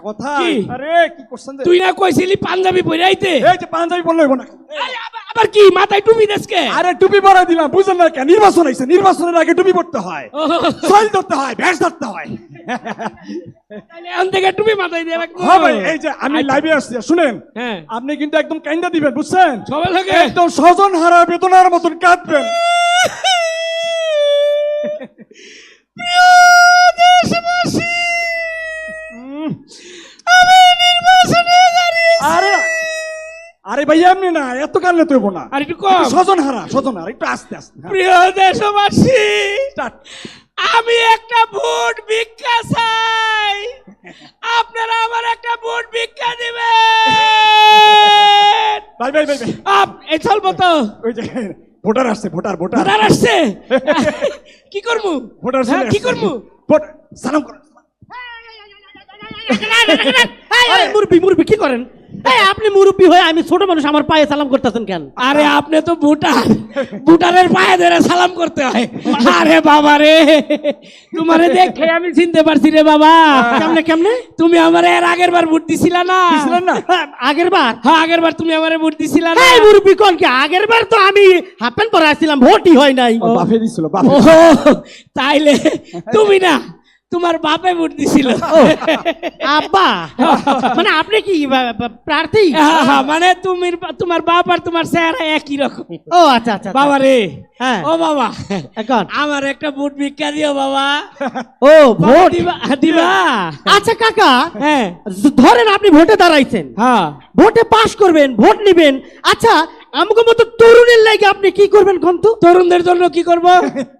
একটা কথা। কি? আরে কি করছেন যে? তুই না কইছিলি পাঞ্জাবি পরে আইতে? এই যে পাঞ্জাবি বললে হইব না আবার- কি? মাথায় টুপি দেশকে আরে টুপি পরাই দিলাম বুঝলেন না কেন? নির্বাচন হয়েছে নির্বাচনের আগে টুপি পড়তে হয়। ধরতে হয় ভ্যাস ধরতে হয়। এখন থেকে টুপি মাথায় দিয়ে রাখব। হ্যাঁ ভাই এই যে আমি লাইভে আসছি শুনেন হ্যাঁ। আপনি কিন্তু একদম কাইন্দা দিবেন বুঝছেন? সবাই একদম স্বজন হারা বেদনার মতন কাঁদবেন। আরে আরে এমনি না এত কান্না তৈব না। আর একটু কম। স্বজন হারা স্বজন হারা একটু আস্তে আস্তে হ্যাঁ, প্রিয় দেশবাসী আমি একটা ভোট ভিক্ষা চাই। আপনারা আমার একটা ভোট ভিক্ষা দিবেন। ভাই ভাই ভাই আপ এই চলবো তো ওই যে ভোটার আসছে ভোটার ভোটার। ভোটার আসছে? কি করব? ভোটার হ্যাঁ, কি। করব? ভোট সালাম করুন। মুরব্বি মুরব্বি কি করেন? এই আপনি মুরব্বি হয়ে আমি ছোট মানুষ আমার পায়ে সালাম করতেছেন কেন? আরে আপনি তো ভুটার ভুটানের পায়ে ধরে সালাম করতে হয়। আরে বাবা রে তোমারে দেখে আমি চিনতে পারছি রে বাবা। কেমনে কেমনে? তুমি আমার এর আগের বার ভোট দিছিলা না? না? আগের বার? হ্যাঁ আগের বার তুমি আমারে ভোট দিছিলা না। এই মুরব্বি কোন কি? আগের বার তো আমি হাফ প্যান্ট পরে আসছিলাম ভোটই হয় নাই। দিছিল। তাইলে তুমি না তোমার বাপে ভোট দিছিল। আব্বা? মানে আপনি কি প্রার্থী? হ্যাঁ, হ্যাঁ, মানে তুমি তোমার বাপ আর তোমার চেহারা একই রকম। ও আচ্ছা আচ্ছা বাবা রে হ্যাঁ। ও বাবা এখন আমার একটা ভোট ভিক্ষা দিও বাবা। ও ভোট? দিবা দিবা। আচ্ছা কাকা হ্যাঁ। ধরেন আপনি ভোটে দাঁড়াইছেন। হ্যাঁ। ভোটে পাশ করবেন ভোট নিবেন। আচ্ছা আমাকে মতো তরুণের লাগে আপনি কি করবেন কোন তো তরুণদের জন্য কি করব?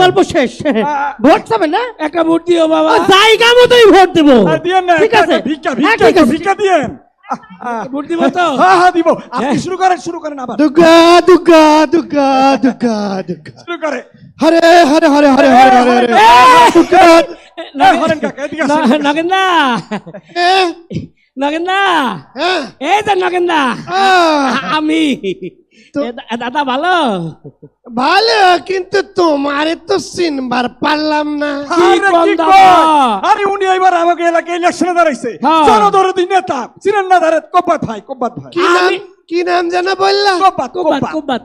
গল্প শেষ। ভোট চাবেন না? একটা ভোট দিও বাবা। জায়গা মতোই ভোট দেবো। না ঠিক আছে। ভিক্ষা হ্যাঁ, ভিক্ষা ভিক্ষা দিয়েন। ভোট দিব তো? হ্যাঁ হ্যাঁ দিব। আপনি শুরু করেন শুরু করেন আবার। দুর্গা দুর্গা দুর্গা দুর্গা দুর্গা শুরু করে। হরে হরে হরে হরে হরে হরে হরে হরেন কাকা, এদিকে আসেন। ন- নগেন্দা হ্যাঁ, এই তো নগেন্দা আমি দাদা ভালো? ভালো কিন্তু তোমার তো চিনবার পারলাম না। আরে উনি এবার আমাকে এলাকায় ইলেকশনে দাঁড়াইছে। হ্যাঁ। জনদরদি নেতা চিনেন না দাঁড়াত কব্বাত ভাই কব্বাত ভাই। কি নাম জানা যেন বললা? কুব্বাত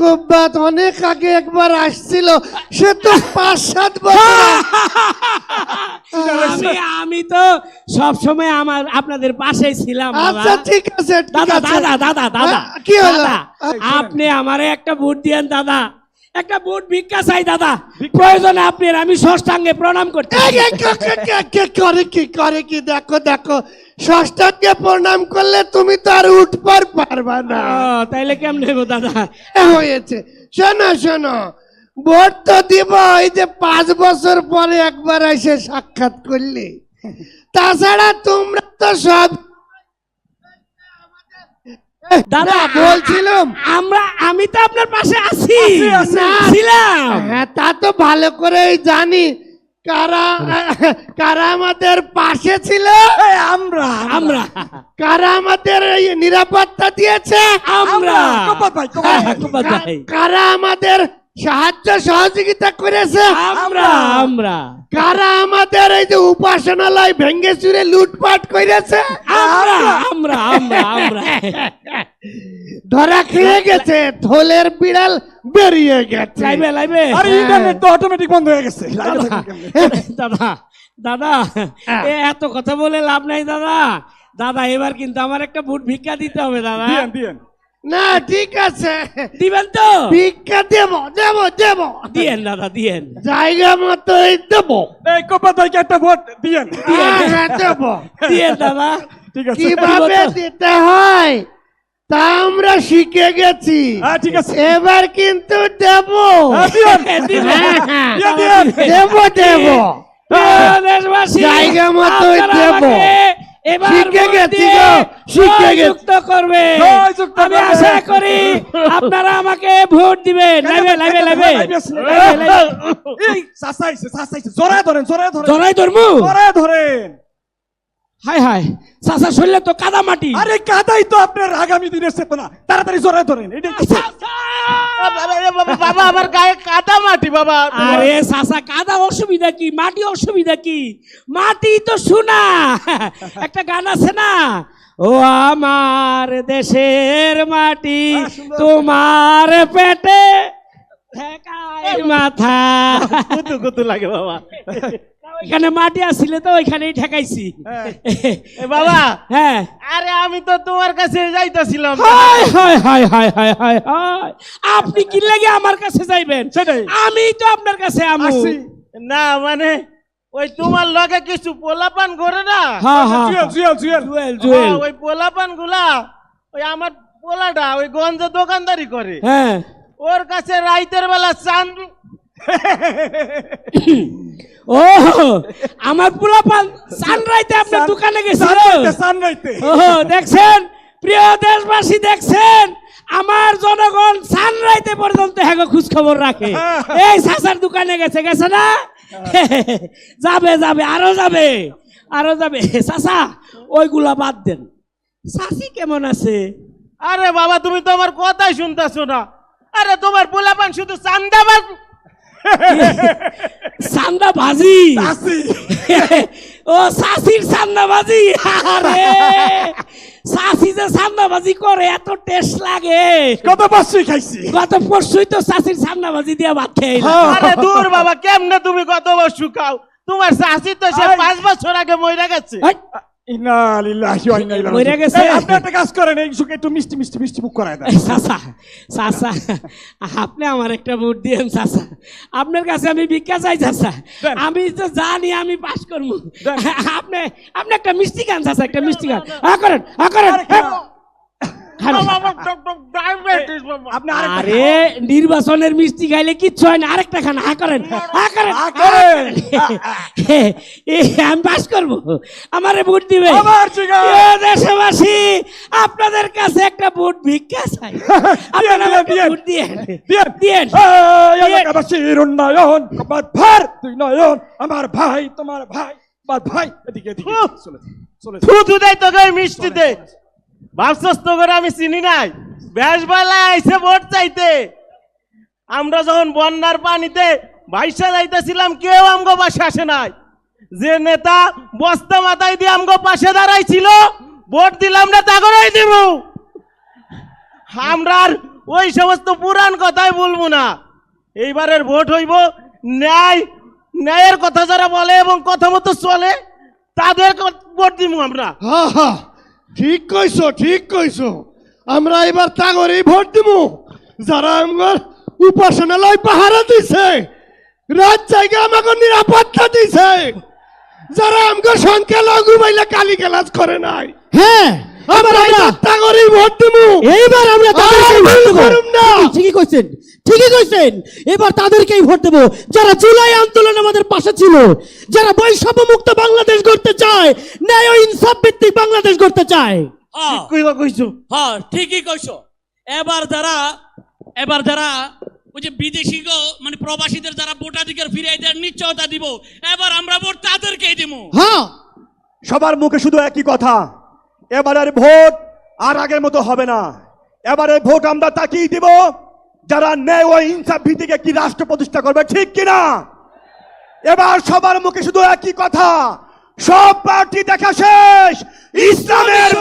কুব্বাত। অনেক আগে একবার আসছিল। সে তো পাঁচ সাত বছর আমি আমি তো সব সময় আমার আপনাদের পাশে ছিলাম আচ্ছা ঠিক আছে দাদা দাদা দাদা দাদা। কি হলো? আপনি আমারে একটা ভোট দিয়েন দাদা। একটা ভোট ভিক্ষা চাই দাদা। প্রয়োজনে আপনার আমি ষষ্ঠাঙ্গে প্রণাম করতে এই, এই, কে- কে- কে- কে করে কি করে কি? দেখো দেখো। ষষ্ঠাঙ্গে প্রণাম করলে তুমি তো আর উঠবার পারবা না। তাইলে কেমন নেব দাদা? হয়েছে। শোনো শোনো। ভোট তো দিব এই যে পাঁচ বছর পরে একবার এসে সাক্ষাৎ করলে। তাছাড়া তোমরা তো সব দাদা বলছিলাম। আমরা আমি তো আপনার পাশে আছি। ছিলাম। হ্যাঁ তা তো ভালো করে জানি। কারা কারা আমাদের পাশে ছিল? আমরা আমরা। কারা আমাদের নিরাপত্তা দিয়েছে? আমরা। হ্যাঁ। কারা আমাদের সাহায্য সহযোগিতা করেছে। আমরা। আমরা। কারা আমাদের এই যে উপাসনালয় ভেঙ্গে চুরে লুটপাট করেছে? আমরা আমরা। আমরা আমরা ধরা খেয়ে গেছে থলের বিড়াল বেরিয়ে গেছে। লাইবে লাইবে। আরে ইন্টারনেট তো অটোমেটিক বন্ধ হয়ে গেছে? দাদা দাদা হ্যাঁ। এ এত কথা বলে লাভ নাই দাদা। দাদা এবার কিন্তু আমার একটা বুট ভিক্ষা দিতে হবে দাদা। না ঠিক আছে। দিবেন তো? ভিক্ষা দেব দেব দেব। দিয়েন দাদা দিয়েন। জায়গা মতোই দেব। এই একটা ভোট দিয়েন। হ্যাঁ, দেব। দিয়েন দাদা। ঠিক আছে। কীভাবে দিতে হয় তা আমরা শিখে গেছি। হ্যাঁ ঠিক আছে। এবার কিন্তু দেব। দিব। দেব দেব। দেশবাসী, জায়গা মতোই আপনারা দেব। শিখে গেছি শিখে গেছি। করবে। আমি আশা করি আপনারা আমাকে ভোট দিবেন। লাইবে লাইবে, লাইবে। এই চাচাইছে চাচাইছে জোরে ধরেন জোরে ধরেন। জড়াই ধরবো? জোরে ধরেন। হাই হাই চাচা শরীরে তো কাদা মাটি। আরে কাদাই তো আপনার আগামী দিনের চেতনা। তাড়াতাড়ি জোরে ধরেন এটা কি বাবা আমার গায়ে কাদা মাটি বাবা। আরে চাচা কাদা অসুবিধা কি? মাটি অসুবিধা কি? মাটি তো শোনা একটা গান আছে না? ও আমার দেশের মাটি তোমার পেটে ঠেকায় মাথা। কুতু কুতু লাগে বাবা। ওইখানে মাটি আসছিলে তো ওইখানেই ঠেকাইছি। বাবা হ্যাঁ। আরে আমি তো তোমার কাছে যাইতাছিলাম। হায় হায় হায় হায় হায় হায় হায়। আপনি কি লাগে আমার কাছে যাইবেন? সেটাই। আমি তো আপনার কাছে আমু। না মানে ওই তোমার লগে কিছু পোলাপান করে না? হ্যাঁ হ্যাঁ হ্যাঁ, ওই পোলাপানগুলা ওই আমার পোলাটা ওই গঞ্জে দোকানদারি করে। হ্যাঁ। ওর কাছে রাইতের বেলা চাঁদ ও আমার পুরা সানরাইতে আপনার দোকানে গেছিল। সানরাইতে সানরাইতে। ও দেখছেন? প্রিয় দেশবাসী দেখছেন? আমার জনগণ সানরাইতে পর্যন্ত হ্যাঁ খোঁজ খবর রাখে। এই সাসার দোকানে গেছে গেছে না? যাবে যাবে আরও যাবে আরও যাবে। সাসা ওইগুলা বাদ দেন। সাসি কেমন আছে? আরে বাবা তুমি তো আমার কথাই শুনতেছো না। আরে তোমার পোলাপান শুধু চান্দাবাজ সান্দা ভাজি ও সাসির সান্দাবাজি আরে সাসি যে সান্দাবাজি করে এত টেস্ট লাগে। কত পাঁচশো খাইছি। গত পরশুই তো সাসির সান্দাবাজি দিয়ে ভাত খেয়ে আরে দূর বাবা কেমনে তুমি কত বছর শুকাও তোমার শাশি তো সে পাঁচ বছর আগে মইরা গেছে। একটা কাজ করেন একটু মিষ্টি মিষ্টি মিষ্টি মুখ করায় দেন চাচা চাচা আপনি আমার একটা ভোট দিয়েন চাচা আপনার কাছে আমি ভিক্ষা চাই চাচা আমি তো জানি আমি পাস করব। আপনি আপনি একটা মিষ্টি খান চাচা একটা মিষ্টি খান হা করেন করেন আরে নির্বাচনের মিষ্টি খাইলে কিচ্ছু হয় না আরেকটা খান। হা করেন হা করেন। হা করেন। আমি পাস করব। আমারে ভোট দিবে। দেশবাসী আপনাদের কাছে একটা ভোট ভিক্ষা চাই। আপনারা দিয়েন, আমাকে দিয়েন, ভোট দিয়েন। দিয়েন। দিয়েন। এলাকাবাসীর উন্নয়ন আমার ভার দুই নয়ন আমার ভাই তোমার ভাই আমার ভাই। এদিকে এদিকে চলে চলে যান। থু থু দেয় তোকে মিষ্টিতে। ভাবছস তো করে আমি চিনি নাই। বেশ বেলা আইসে ভোট চাইতে। আমরা যখন বন্যার পানিতে ভাইসা যাইতেছিলাম, কেউ আমগো পাশে আসে নাই। যে নেতা বস্তা মাথায় দিয়ে আমগো পাশে দাঁড়াইছিল, ভোট দিলাম না, তা করেই দিব। আমরা আর ওই সমস্ত পুরান কথাই বলব না। এইবারের ভোট হইব, ন্যায়, ন্যায়ের কথা যারা বলে এবং কথা মতো চলে, তাদের ভোট দিব আমরা। হা হা, ঠিক কইছো ঠিক কইছো। আমরা এবার তাগরেই ভোট দিব। যারা আমার উপাসনালয় পাহারা দিছে রাত জায়গা আমাকে নিরাপত্তা দিছে। যারা আমাকে সংখ্যা লঘু বাইলে কালি গেলাজ করে নাই। হ্যাঁ আমরা তাগরেই ভোট দিব। এইবার আমরা তাদেরকেই আর ভোট দেবো। না। ঠিকই কইছেন ঠিকই কইছেন। এবার তাদেরকেই ভোট দেবো। যারা জুলাই আন্দোলন আমাদের পাশে ছিল যারা বৈষম্য মুক্ত বাংলাদেশ গড়তে চায় ন্যায় ও ইনসাফ ভিত্তিক বাংলাদেশ গড়তে চায়। হ্যাঁ কইবা কইছো? হ্যাঁ ঠিকই কইছো। এবার যারা এবার যারা ওই যে বিদেশি মানে প্রবাসীদের যারা ভোটাধিকার ফিরিয়ে দেওয়ার নিশ্চয়তা দিব এবার আমরা ভোট তাদেরকেই দিব। হ্যাঁ সবার মুখে শুধু একই কথা। এবারের ভোট আর আগের মতো হবে না। এবারে ভোট আমরা তাকিয়ে দিব যারা ন্যায় ও ইনসাফ ভিত্তিক একটি রাষ্ট্র প্রতিষ্ঠা করবে ঠিক কিনা? এবার সবার মুখে শুধু একই কথা। সব পার্টি দেখা শেষ। ইসলামের